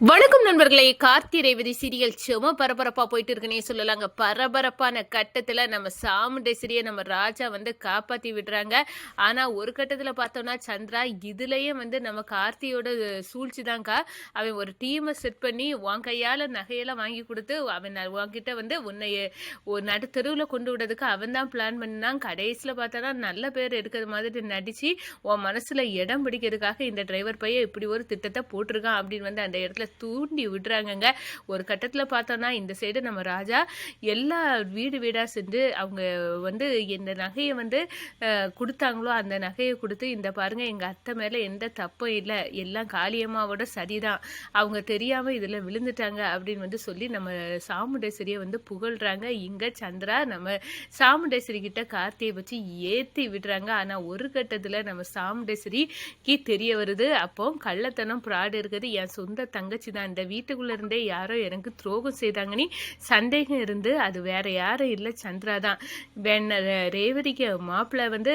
வணக்கம் நண்பர்களே. கார்த்தி ரேவதி சீரியல் சும்மா பரபரப்பா போயிட்டு இருக்குன்னே சொல்லலாங்க. பரபரப்பான கட்டத்துல நம்ம சாமுண்டேஸ்வரியை நம்ம ராஜா வந்து காப்பாத்தி விடுறாங்க. ஆனா ஒரு கட்டத்துல பார்த்தோம்னா சந்திரா இதுலயே வந்து நம்ம கார்த்தியோட சூழ்ச்சி தான்க்கா அவன் ஒரு டீமை செட் பண்ணி உன் கையால நகையெல்லாம் வாங்கி கொடுத்து அவன் உன்கிட்ட வந்து உன்னை ஒரு நடுத்தருவில் கொண்டு விடுறதுக்கு அவன் தான் பிளான் பண்ணினான். கடைசியில் பார்த்தோன்னா நல்ல பேர் எடுக்கிற மாதிரி நடிச்சு உன் மனசுல இடம் பிடிக்கிறதுக்காக இந்த டிரைவர் பையன் இப்படி ஒரு திட்டத்தை போட்டிருக்கான் அப்படின்னு வந்து அந்த இடத்துல தூண்டி விடுறாங்கங்க. ஒரு கட்டத்தில் பார்த்தோன்னா இந்த சைடு நம்ம ராஜா எல்லா வீடு வீடாக சென்று அவங்க வந்து இந்த நகையை வந்து கொடுத்தாங்களோ அந்த நகையை கொடுத்து இந்த பாருங்கள் எங்கள் அத்தை மேலே எந்த தப்பும் இல்லை. எல்லாம் காளியம்மாவோட சரிதான். அவங்க தெரியாமல் இதில் விழுந்துட்டாங்க அப்படின்னு வந்து சொல்லி நம்ம சாமுண்டேஸ்வரியை வந்து புகழ்கிறாங்க இங்கே சந்திரா நம்ம சாமுண்டேஸ்வரி கிட்ட கார்த்தியை வச்சு ஏற்றி விடுறாங்க. ஆனால் ஒரு கட்டத்தில் நம்ம சாமுண்டேஸ்வரிக்கு தெரிய வருது. அப்போ கள்ளத்தனம் ப்ராடு இருக்குது. என் சொந்த தங்க தங்கச்சி தான் இந்த வீட்டுக்குள்ள இருந்தே யாரோ எனக்கு துரோகம் செய்தாங்கன்னு சந்தேகம் இருந்து அது வேற யாரும் இல்லை சந்திரா தான் வேண ரேவதிக்கு மாப்பிள்ளை வந்து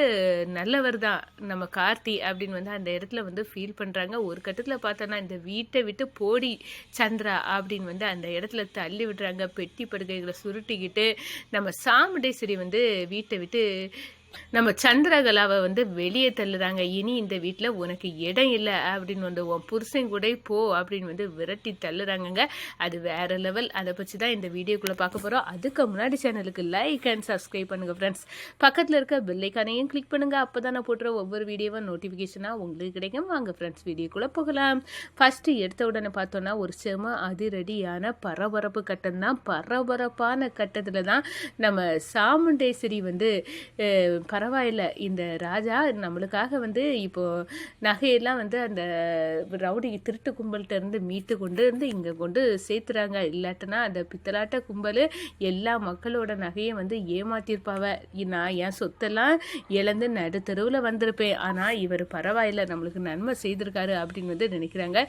நல்லவர் தான் நம்ம கார்த்தி அப்படின்னு வந்து அந்த இடத்துல வந்து ஃபீல் பண்ணுறாங்க ஒரு கட்டத்தில் பார்த்தோன்னா இந்த வீட்டை விட்டு போடி சந்திரா அப்படின்னு வந்து அந்த இடத்துல தள்ளி விடுறாங்க. பெட்டி படுக்கைகளை சுருட்டிக்கிட்டு நம்ம சாமுண்டேஸ்வரி வந்து வீட்டை விட்டு நம்ம சந்திரகலாவை வந்து வெளியே தள்ளுறாங்க. இனி இந்த வீட்டில் உனக்கு இடம் இல்லை அப்படின்னு வந்து உன் புருஷன் கூட போ அப்படின்னு வந்து விரட்டி தள்ளுறாங்கங்க. அது வேற லெவல். அதை பற்றி தான் இந்த வீடியோக்குள்ளே பார்க்க போகிறோம் அதுக்கு முன்னாடி சேனலுக்கு லைக் அண்ட் சப்ஸ்கிரைப் பண்ணுங்க ஃப்ரெண்ட்ஸ் பக்கத்தில் இருக்க பெல்லைக்கானையும் கிளிக் பண்ணுங்க. அப்போ தான் நான் போட்டுற ஒவ்வொரு வீடியோவும் நோட்டிஃபிகேஷனாக உங்களுக்கு கிடைக்கும். வாங்க ஃப்ரெண்ட்ஸ் வீடியோக்குள்ளே போகலாம். ஃபஸ்ட்டு எடுத்த உடனே பார்த்தோன்னா ஒரு செம அதிரடியான பரபரப்பு கட்டம் தான். பரபரப்பான கட்டத்தில் தான் நம்ம சாமுண்டேஸ்வரி வந்து பரவாயில்ல. இந்த ராஜா நம்மளுக்காக வந்து இப்போ நகையெல்லாம் வந்து அந்த ரவுடி திருட்டு கும்பல்கிட்ட இருந்து மீட்டு கொண்டு வந்து இங்கே கொண்டு சேர்த்துறாங்க. இல்லாட்டினா அந்த பித்தலாட்ட கும்பல் எல்லா மக்களோட நகையை வந்து ஏமாத்திருப்பாவ. நான் என் சொத்தெல்லாம் இழந்து நடுத்தருவில் வந்திருப்பேன். ஆனால் இவர் பரவாயில்ல நம்மளுக்கு நன்மை செய்திருக்காரு அப்படின்னு வந்து நினைக்கிறாங்க.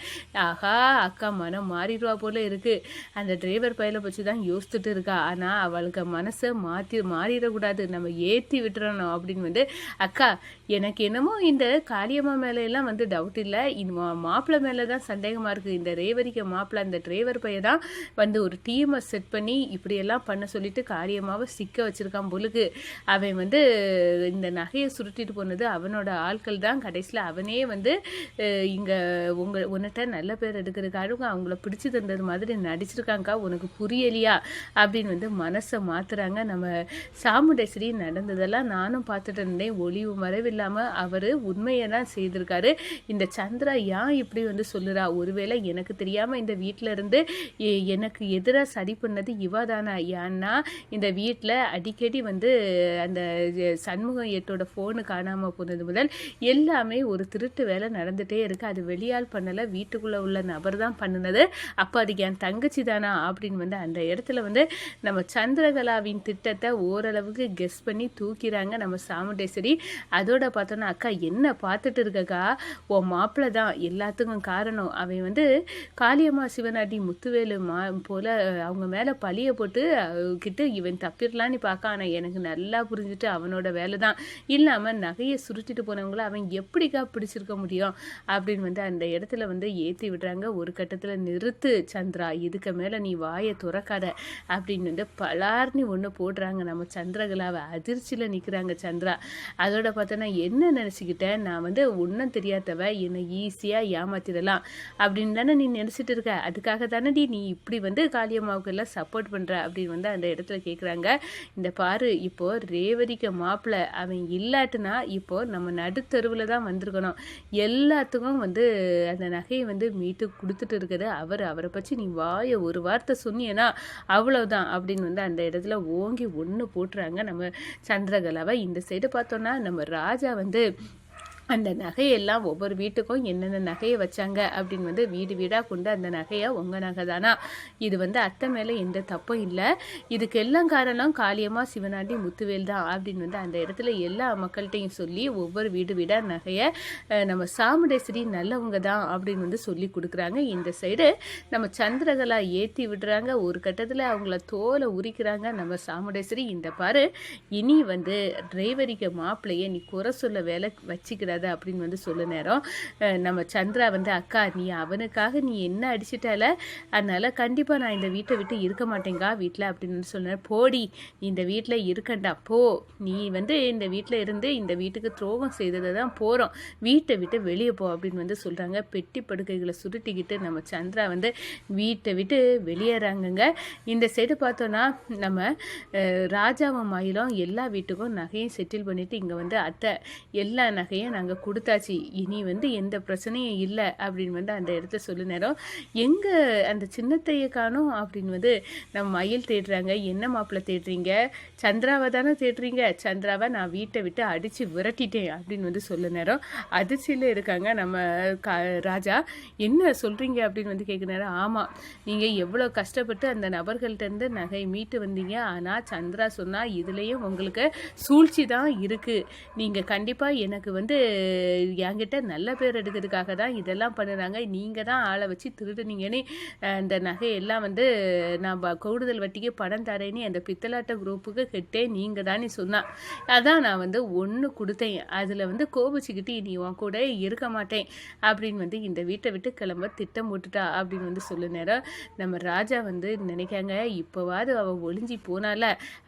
ஆஹா அக்கா மனம் மாறிடுவா போல இருக்குது அந்த டிரைவர் பயில வச்சு தான் யோசிச்சுட்டு இருக்கா. ஆனால் அவளுக்கு மனசை மாற்றி மாறிடக்கூடாது. நம்ம ஏற்றி விட்டுறணும். அப்படின்னு வந்து அக்கா எனக்கு என்னமோ இந்த காளியம்மா மேலேலாம் வந்து டவுட் இல்லை. இந்த மா மாப்பிள்ளை மேலே தான் சந்தேகமாக இருக்குது இந்த ரேவதிக்க மாப்பிள்ளை அந்த டிரைவர் பையன் தான் வந்து ஒரு டீமை செட் பண்ணி இப்படியெல்லாம் பண்ண சொல்லிட்டு காளியம்மாவை சிக்க வச்சுருக்கான் பொழுது அவன் வந்து இந்த நகையை சுருட்டிட்டு போனது அவனோட ஆட்கள் தான். கடைசியில் அவனே வந்து இங்கே உங்கள் உன்கிட்ட நல்ல பேர் எடுக்கிறதுக்காக அவங்கள பிடிச்சி தந்தது மாதிரி நடிச்சிருக்காங்கக்கா. உனக்கு புரியலையா? அப்படின்னு வந்து மனசை மாற்றுறாங்க நம்ம சாமுண்டேஸ்வரி நடந்ததெல்லாம் நான் நானும் பார்த்துட்டு இருந்தேன். ஒளிவு மறைவில்லாமல் அவர் உண்மையை தான் செய்திருக்காரு. இந்த சந்திரா ஏன் இப்படி வந்து சொல்லுறா? ஒருவேளை எனக்கு தெரியாமல் இந்த வீட்டில் இருந்து எனக்கு எதிராக சரி பண்ணது இவாதானா ஏன்னா இந்த வீட்டில் அடிக்கடி வந்து அந்த சண்முகம் எட்டோட ஃபோனு காணாமல் போனது முதல் எல்லாமே ஒரு திருட்டு வேலை நடந்துகிட்டே இருக்குது அது வெளியால் பண்ணலை வீட்டுக்குள்ளே உள்ள நபர் தான் பண்ணினது. அப்போ அது என் தங்கச்சி தானா? அப்படின்னு வந்து அந்த இடத்துல வந்து நம்ம சந்திரகலாவின் திட்டத்தை ஓரளவுக்கு கெஸ் பண்ணி தூக்கிறாங்க. நம்ம சாமுண்டேஸ்வரி அதோட பார்த்தோன்னா அக்கா என்ன பார்த்துட்டு இருக்கக்கா? உன் மாப்பிள்ளை தான். எல்லாத்துக்கும் காரணம். அவன் வந்து காளியம்மா சிவனாட்டி முத்துவேலு மா போல அவங்க மேலே பழிய போட்டு கிட்ட இவன் தப்பிடலான்னு பார்க்க ஆனால் எனக்கு நல்லா புரிஞ்சுட்டு அவனோட வேலை தான். இல்லாமல் நகையை சுருட்டிட்டு போனவங்கள அவன் எப்படிக்கா பிடிச்சிருக்க முடியும்? அப்படின்னு வந்து அந்த இடத்துல வந்து ஏற்றி விடுறாங்க. ஒரு கட்டத்தில் நிறுத்து சந்திரா. இதுக்கு மேலே நீ வாயை துறக்காத. அப்படின்னு வந்து பலார்னு ஒன்று போடுறாங்க. நம்ம சந்திரகலாவை அதிர்ச்சியில் நிற்கிறாங்க சந்திரா. அதோட பார்த்தோன்னா என்ன நினச்சிக்கிட்டேன்? நான் வந்து ஒன்றும் தெரியாதவ என்னை ஈஸியாக ஏமாத்திடலாம் அப்படின்னு தானே நீ நினச்சிட்டு இருக்க? அதுக்காக தானே நீ இப்படி வந்து காளியம்மாவுக்கு எல்லாம் சப்போர்ட் பண்ணுற அப்படின்னு வந்து அந்த இடத்துல கேட்குறாங்க இந்த பாரு இப்போது ரேவதிக்கு மாப்பிள்ளை அவன் இல்லாட்டுனா இப்போது நம்ம நடுத்தருவில் தான் வந்திருக்கணும். எல்லாத்துக்கும் வந்து அந்த நகையை வந்து மீட்டு கொடுத்துட்டு இருக்குது. அவர் அவரை பற்றி நீ வாயை ஒரு வார்த்தை சொன்னியனா அவ்வளோதான் அப்படின்னு வந்து அந்த இடத்துல ஓங்கி ஒன்று போட்டுறாங்க நம்ம சந்திரகலாவை. இந்த சைடு பார்த்தோன்னா நம்ம ராஜா வந்து அந்த நகையெல்லாம் ஒவ்வொரு வீட்டுக்கும் என்னென்ன நகையை வச்சாங்க அப்படின்னு வந்து வீடு வீடாக கொண்டு அந்த நகையை உங்கள் நகை தானா? இது வந்து அத்தை மேலே எந்த தப்பும் இல்லை. இதுக்கு எல்லாம் காரணம் காளியம்மா சிவனாண்டி முத்துவேல் தான் அப்படின்னு வந்து அந்த இடத்துல எல்லா மக்கள்கிட்டையும் சொல்லி ஒவ்வொரு வீடு வீடாக நகையை நம்ம சாமுடேஸ்வரி நல்லவங்க தான் அப்படின்னு வந்து சொல்லி கொடுக்குறாங்க. இந்த சைடு நம்ம சந்திரகலா ஏற்றி விடுறாங்க. ஒரு கட்டத்தில் அவங்கள தோலை உரிக்கிறாங்க நம்ம சாமுடேஸ்வரி இந்த பாரு இனி வந்து டிரைவரிக்க மாப்பிள்ளையை நீ குறை சொல்ல வேலை வச்சுக்கிறாத கூடாது அப்படின்னு வந்து சொல்ல நேரம். நம்ம சந்திரா வந்து அக்கா நீ அவனுக்காக நீ என்ன அடிச்சிட்டால? அதனால கண்டிப்பாக நான் இந்த வீட்டை விட்டு இருக்க மாட்டேங்கா வீட்டில் அப்படின்னு வந்து சொன்னேன் போடி நீ இந்த வீட்டில் இருக்கண்டா போ. நீ வந்து இந்த வீட்டில் இருந்து இந்த வீட்டுக்கு துரோகம் செய்ததை தான் போகிறோம் வீட்டை விட்டு வெளியே போ அப்படின்னு வந்து சொல்கிறாங்க பெட்டி படுக்கைகளை சுருட்டிக்கிட்டு நம்ம சந்திரா வந்து வீட்டை விட்டு வெளியேறாங்கங்க. இந்த சைடு பார்த்தோன்னா நம்ம ராஜாவும் மயிலும் எல்லா வீட்டுக்கும் நகையும் செட்டில் பண்ணிவிட்டு இங்கே வந்து அத்தை எல்லா நகையும் நாங்கள் கொடுத்தாச்சு. இனி வந்து எந்த பிரச்சனையும் இல்லை அப்படின்னு வந்து அந்த இடத்த சொல்லு நேரம் எங்கே அந்த சின்னத்தையை காணும் அப்படின்னு வந்து நம்ம மயில் தேடுறாங்க. என்ன மாப்பிள்ளை தேடுறீங்க? சந்திராவை தானே தேடுறீங்க? சந்திராவை நான் வீட்டை விட்டு அடித்து விரட்டிட்டேன் அப்படின்னு வந்து சொல்ல நேரம் அதிர்ச்சியில் இருக்காங்க நம்ம கா ராஜா. என்ன சொல்கிறீங்க அப்படின்னு வந்து கேட்குற நேரம் ஆமாம் நீங்கள் எவ்வளோ கஷ்டப்பட்டு அந்த நபர்கள்ட்டேருந்து நகை மீட்டு வந்தீங்க. ஆனால் சந்திரா சொன்னால் இதுலேயும் உங்களுக்கு சூழ்ச்சி தான் இருக்குது நீங்கள் கண்டிப்பாக எனக்கு வந்து என்கிட்ட நல்ல பேர் எடுக்கிறதுக்காக தான் இதெல்லாம் பண்ணுறாங்க. நீங்கள் தான் ஆளை வச்சு திருடுனீங்கன்னு இந்த அந்த நகையெல்லாம் வந்து நான் கூடுதல் வட்டிக்கு பணம் தரேன்னு அந்த பித்தலாட்ட குரூப்புக்கு கெட்டே நீங்கள் தானே சொன்னான் அதான் நான் வந்து ஒன்று கொடுத்தேன். அதில் வந்து கோபிச்சுக்கிட்டு நீ உன் கூட இருக்க மாட்டேன் அப்படின்னு வந்து இந்த வீட்டை விட்டு கிளம்ப திட்டம் போட்டுட்டா அப்படின்னு வந்து சொல்ல நேரம் நம்ம ராஜா வந்து நினைக்காங்க இப்போவாது அவள் ஒளிஞ்சி போனால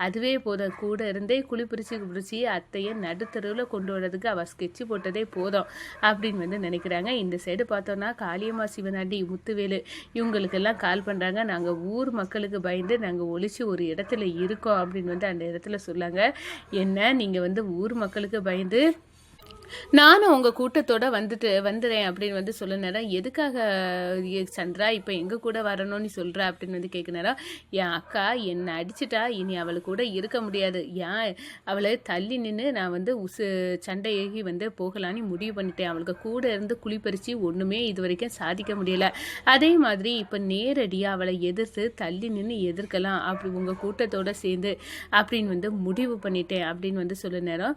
அதுவே போதும். கூட இருந்தே குழி பிரிச்சு பிடிச்சி அத்தையை நடுத்தருவில் கொண்டு வரதுக்கு அவள் ஸ்கெட்சு போட்டதே போதும் அப்படின்னு வந்து நினைக்கிறாங்க. இந்த சைடு பார்த்தோன்னா காளியம்மா சிவனாண்டி முத்துவேலு இவங்களுக்கெல்லாம் கால் பண்ணுறாங்க நாங்கள் ஊர் மக்களுக்கு பயந்து நாங்கள் ஒழிச்சு ஒரு இடத்துல இருக்கோம் அப்படின்னு வந்து அந்த இடத்துல சொல்லாங்க. என்ன நீங்கள் வந்து ஊர் மக்களுக்கு பயந்து நானும் உங்கள் கூட்டத்தோட வந்துட்டு வந்துடுறேன் அப்படின்னு வந்து சொல்ல நேரம் எதுக்காக சந்திரா இப்போ எங்கள் கூட வரணும்னு சொல்கிற அப்படின்னு வந்து கேட்க நேரம் என் அக்கா என்னை அடிச்சிட்டா இனி அவளை கூட இருக்க முடியாது. ஏன் அவளை தள்ளி நின்று நான் வந்து உசு சண்டை ஏகி வந்து போகலான்னு முடிவு பண்ணிட்டேன். அவளுக்கு கூட இருந்து குளிப்பறிச்சு ஒன்றுமே இது வரைக்கும் சாதிக்க முடியல. அதே மாதிரி இப்போ நேரடியாக அவளை எதிர்த்து தள்ளி நின்று எதிர்க்கலாம். அப்படி உங்கள் கூட்டத்தோட சேர்ந்து அப்படின்னு வந்து முடிவு பண்ணிட்டேன் அப்படின்னு வந்து சொல்ல நேரம்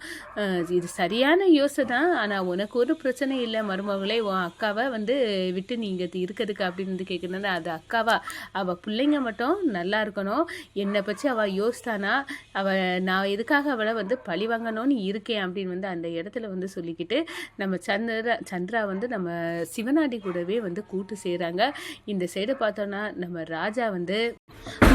இது சரியான யோசனை தான். ஆனால் உனக்கு ஒரு பிரச்சனை இல்லை மருமகளே உன் அக்காவை வந்து விட்டு நீங்கள் இருக்கிறதுக்கு அப்படின்னு வந்து கேட்குறது அது அக்காவா? அவள் பிள்ளைங்க மட்டும் நல்லா இருக்கணும். என்னை பற்றி அவள் யோசித்தானா? அவள் நான் எதுக்காக அவளை வந்து பழி வாங்கணும்னு இருக்கேன் அப்படின்னு வந்து அந்த இடத்துல வந்து சொல்லிக்கிட்டு நம்ம சந்திரா சந்திரா வந்து நம்ம சிவனாடி கூடவே வந்து கூட்டு செய்கிறாங்க இந்த சைடு பார்த்தோன்னா நம்ம ராஜா வந்து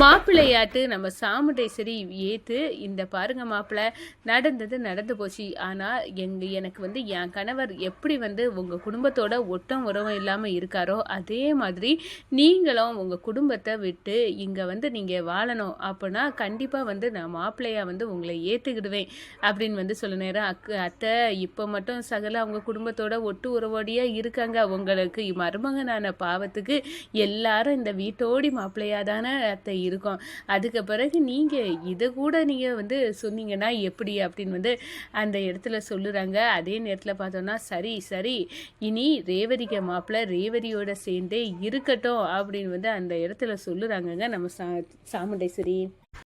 மாப்பிள்ளையாட்டு நம்ம சாமுண்டேஸ்வரி ஏற்று இந்த பாருங்க மாப்பிள்ளை நடந்தது நடந்து போச்சு. ஆனால் எங்க எனக்கு வந்து என் கணவர் எப்படி வந்து உங்கள் குடும்பத்தோட ஒட்டம் உறவும் இல்லாமல் இருக்காரோ அதே மாதிரி நீங்களும் உங்கள் குடும்பத்தை விட்டு இங்கே வந்து நீங்கள் வாழணும். அப்படின்னா கண்டிப்பாக வந்து நான் மாப்பிள்ளையா வந்து உங்களை ஏற்றுக்கிடுவேன் அப்படின்னு வந்து சொல்ல நேரம். அக்கு அத்தை இப்போ மட்டும் சகல அவங்க குடும்பத்தோட ஒட்டு உறவோடையாக இருக்காங்க. உங்களுக்கு மருமகனான பாவத்துக்கு எல்லாரும் இந்த வீட்டோடி மாப்பிள்ளையா தானே அத்தை இருக்கும். அதுக்கு பிறகு நீங்கள் இதை கூட நீங்கள் வந்து சொன்னீங்கன்னா எப்படி அப்படின்னு வந்து அந்த இடத்துல சொல்லுறாங்க. அதே நேரத்தில் பார்த்தோன்னா சரி சரி இனி ரேவதிக்க மாப்பிள்ளை ரேவதியோட சேர்ந்தே இருக்கட்டும் அப்படின்னு வந்து அந்த இடத்துல சொல்லுறாங்கங்க நம்ம சா சாமுண்டேஸ்வரி.